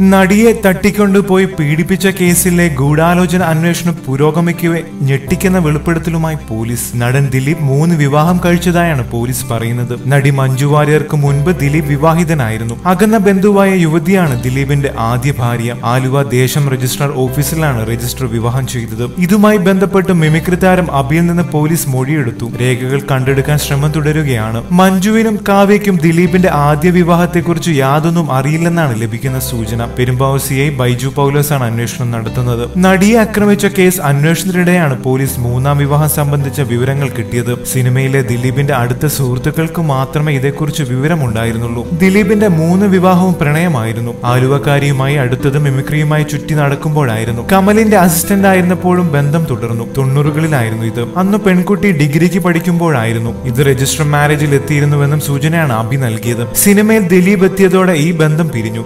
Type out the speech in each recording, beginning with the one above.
നടിയെ തട്ടിക്കൊണ്ടുപോയി പീഡിപ്പിച്ച കേസിലെ ഗൂഢാലോചന അന്വേഷണം പുരോഗമിക്കവെ ഞെട്ടിക്കുന്ന വെളിപ്പെടുത്തലുമായി പോലീസ് നടൻ ദിലീപ് മൂന്ന് വിവാഹം കഴിച്ചതായാണ് പോലീസ് പറയുന്നത്. നടി മഞ്ജു വാര്യർക്ക് മുൻപ് ദിലീപ് വിവാഹിതനായിരുന്നു. അകന്ന ബന്ധുവായ യുവതിയാണ് ദിലീപിന്റെ ആദ്യ ഭാര്യ. ആലുവ ദേശം രജിസ്ട്രാർ ഓഫീസിലാണ് രജിസ്റ്റർ വിവാഹം ചെയ്തത്. ഇതുമായി ബന്ധപ്പെട്ട് മിമിക്രി താരം അബിയിൽ നിന്ന് പോലീസ് മൊഴിയെടുത്തു. രേഖകൾ കണ്ടെടുക്കാൻ ശ്രമം തുടരുകയാണ്. മഞ്ജുവിനും കാവ്യയ്ക്കും ദിലീപിന്റെ ആദ്യ വിവാഹത്തെക്കുറിച്ച് യാതൊന്നും അറിയില്ലെന്നാണ് ലഭിക്കുന്ന സൂചന. സി ഐ ബൈജു പൗലോസാണ് അന്വേഷണം നടത്തുന്നത്. നടിയെ ആക്രമിച്ച കേസ് അന്വേഷണത്തിനിടെയാണ് പോലീസ് മൂന്നാം വിവാഹം സംബന്ധിച്ച വിവരങ്ങൾ കിട്ടിയത്. സിനിമയിലെ ദിലീപിന്റെ അടുത്ത സുഹൃത്തുക്കൾക്ക് മാത്രമേ ഇതേക്കുറിച്ച് വിവരമുണ്ടായിരുന്നുള്ളൂ. ദിലീപിന്റെ മൂന്ന് വിവാഹവും പ്രണയമായിരുന്നു. ആലുവക്കാരിയുമായി അടുത്തത് മിമിക്രിയുമായി ചുറ്റി നടക്കുമ്പോഴായിരുന്നു. കമലിന്റെ അസിസ്റ്റന്റ് ആയിരുന്നപ്പോഴും ബന്ധം തുടർന്നു. തൊണ്ണൂറുകളിലായിരുന്നു ഇത്. അന്ന് പെൺകുട്ടി ഡിഗ്രിക്ക് പഠിക്കുമ്പോഴായിരുന്നു. ഇത് രജിസ്റ്റർ മാരേജിൽ എത്തിയിരുന്നുവെന്നും സൂചനയാണ് അഭി നൽകിയത്. സിനിമയിൽ ദിലീപ് എത്തിയതോടെ ഈ ബന്ധം പിരിഞ്ഞു.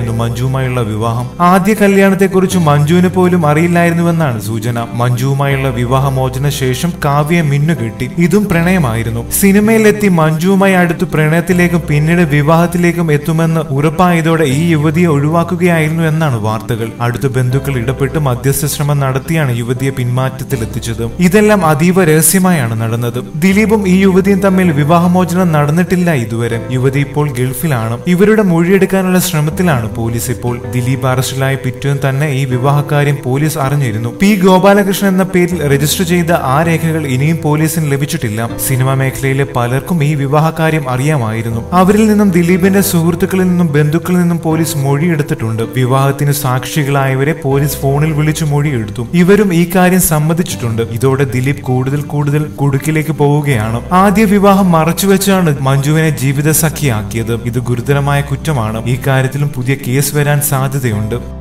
അതിനുശേഷമായിരുന്നു മഞ്ജുവുമായുള്ള വിവാഹം? ആദ്യ കല്യാണത്തെക്കുറിച്ച് മഞ്ജുവിന് പോലും അറിയില്ലായിരുന്നുവെന്നാണ് സൂചന. മഞ്ജുവുമായുള്ള വിവാഹമോചന ശേഷം കാവ്യ മിന്നു കിട്ടി. ഇതും പ്രണയമായിരുന്നു. സിനിമയിലെത്തി മഞ്ജുവുമായി അടുത്ത് പ്രണയത്തിലേക്കും പിന്നീട് വിവാഹത്തിലേക്കും എത്തുമെന്ന് ഉറപ്പായതോടെ ഈ യുവതിയെ ഒഴിവാക്കുകയായിരുന്നു എന്നാണ് വാർത്തകൾ. അടുത്ത ബന്ധുക്കൾ ഇടപെട്ട് മധ്യസ്ഥ ശ്രമം നടത്തിയാണ് യുവതിയെ പിന്മാറ്റത്തിലെത്തിച്ചത്. ഇതെല്ലാം അതീവ രഹസ്യമായാണ് നടന്നത്. ദിലീപും ഈ യുവതിയും തമ്മിൽ വിവാഹമോചനം നടന്നിട്ടില്ല ഇതുവരെ. യുവതി ഇപ്പോൾ ഗൾഫിലാണ്. ഇവരുടെ മൊഴിയെടുക്കാനുള്ള ശ്രമത്തിലാണ് പോലീസ് ഇപ്പോൾ ദിലീപ് അറസ്റ്റിലായ പിറ്റേന്ന് തന്നെ ഈ വിവാഹകാര്യം പോലീസ് അറിഞ്ഞിരുന്നു. പി ഗോപാലകൃഷ്ണൻ എന്ന പേരിൽ രജിസ്റ്റർ ചെയ്ത ആ രേഖകൾ ഇനിയും പോലീസിന് ലഭിച്ചിട്ടില്ല. സിനിമാ മേഖലയിലെ പലർക്കും ഈ വിവാഹകാര്യം അറിയാമായിരുന്നു. അവരിൽ നിന്നും ദിലീപിന്റെ സുഹൃത്തുക്കളിൽ നിന്നും ബന്ധുക്കളിൽ നിന്നും പോലീസ് മൊഴിയെടുത്തിട്ടുണ്ട്. വിവാഹത്തിന് സാക്ഷികളായവരെ പോലീസ് ഫോണിൽ വിളിച്ചു മൊഴിയെടുത്തു. ഇവരും ഈ കാര്യം സമ്മതിച്ചിട്ടുണ്ട്. ഇതോടെ ദിലീപ് കൂടുതൽ കൂടുതൽ കുടുക്കിലേക്ക് പോവുകയാണ്. ആദ്യ വിവാഹം മറച്ചുവെച്ചാണ് മഞ്ജുവിനെ ജീവിത സഖിയാക്കിയത് ഇത് ഗുരുതരമായ കുറ്റമാണ്. ഈ കാര്യത്തിലും പുതിയ കേസ് വരാൻ സാധ്യതയുണ്ട്.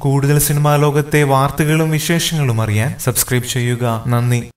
കൂടുതൽ സിനിമാ ലോകത്തെ വാർത്തകളും വിശേഷങ്ങളും അറിയാൻ സബ്സ്ക്രൈബ് ചെയ്യുക. നന്ദി.